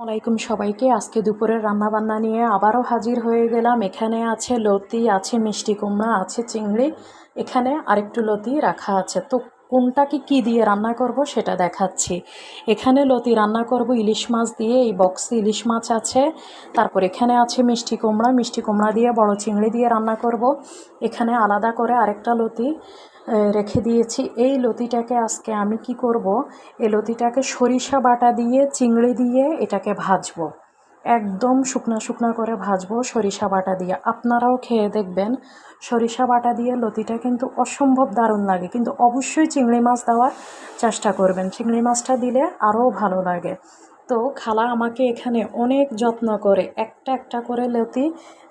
আসসালামাইকুম সবাইকে। আজকে দুপুরের রান্নাবান্না নিয়ে আবারও হাজির হয়ে গেলাম। এখানে আছে লতি, আছে মিষ্টি কুমড়া, আছে চিংড়ি। এখানে আরেকটু লতি রাখা আছে। তো কোনটাকে কি দিয়ে রান্না করব সেটা দেখাচ্ছি। এখানে লতি রান্না করব ইলিশ মাছ দিয়ে। এই বক্সে ইলিশ মাছ আছে। তারপর এখানে আছে মিষ্টি কুমড়া। মিষ্টি কুমড়া দিয়ে, বড় চিংড়ি দিয়ে রান্না করব। এখানে আলাদা করে আরেকটা লতি। রেখে দিয়েছি। এই লতিটাকে আজকে আমি কি করব? এই লতিটাকে সরিষা বাটা দিয়ে, চিংড়ি দিয়ে এটাকে ভাজবো। একদম শুকনা শুকনা করে ভাজবো সরিষা বাটা দিয়ে। আপনারাও খেয়ে দেখবেন, সরিষা বাটা দিয়ে লতিটা কিন্তু অসম্ভব দারুণ লাগে। কিন্তু অবশ্যই চিংড়ি মাছ দেওয়ার চেষ্টা করবেন। চিংড়ি মাছটা দিলে আরও ভালো লাগে। তো খালা আমাকে এখানে অনেক যত্ন করে একটা একটা করে লতি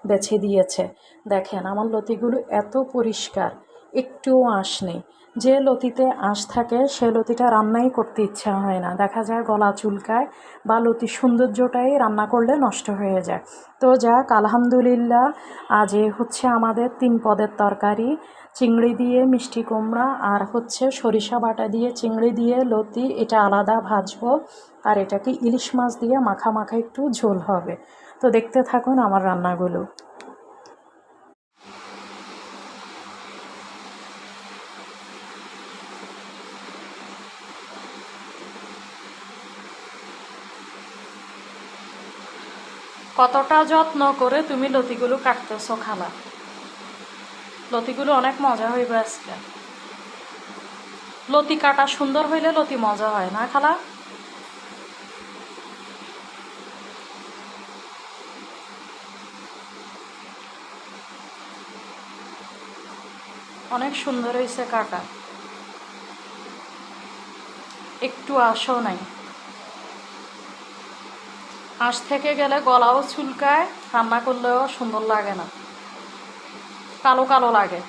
বেছে দিয়েছে। দেখেন, আমার লতিগুলো এত পরিষ্কার। একটুও আঁশ নেই। যে লতিতে আঁশ থাকে, সে লতিটা রান্নাই করতে ইচ্ছা হয় না। দেখা যায় গলা চুলকায় বা লতির সৌন্দর্যটাই রান্না করলে নষ্ট হয়ে যায়। তো যাক, আলহামদুলিল্লাহ, আজ এ হচ্ছে আমাদের তিন পদের তরকারি। চিংড়ি দিয়ে মিষ্টি কুমড়া আর হচ্ছে সরিষা বাটা দিয়ে চিংড়ি দিয়ে লতি, এটা আলাদা ভাজবো। আর এটাকে ইলিশ মাছ দিয়ে মাখা মাখা একটু ঝোল হবে। তো দেখতে থাকুন আমার রান্নাগুলো। কতটা যত্ন করে তুমি লতিগুলো কাটতেছো খালা? লতিগুলো অনেক মজা হইবে আজকে। লতি কাটা সুন্দর হইলে লতি মজা হয় না খালা? অনেক সুন্দর হয়েছে কাটা। একটু আশও নাই। আঁশ থেকে গেলে গলাও চুলকায় রান্না করলেও সুন্দর লাগে না। কালো কালো লাগে।